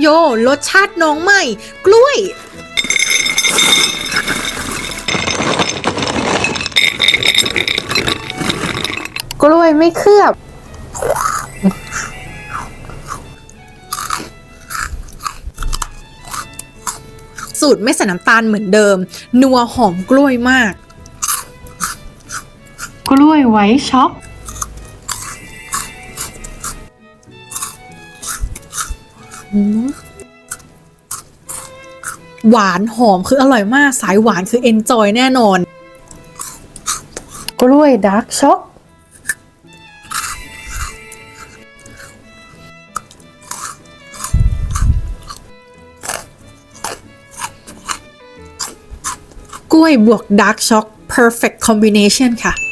โย รสชาติน้องใหม่ กล้วย กล้วยไม่เคลือบ สูตรไม่ใส่น้ำตาลเหมือนเดิม นัวหอมกล้วยมาก กล้วยไว้ช็อก หวานหอมคืออร่อยมาก สายหวานคือเอนจอยแน่นอน กล้วยดาร์กช็อกกล้วยบวกดาร์กช็อก perfect combination ค่ะ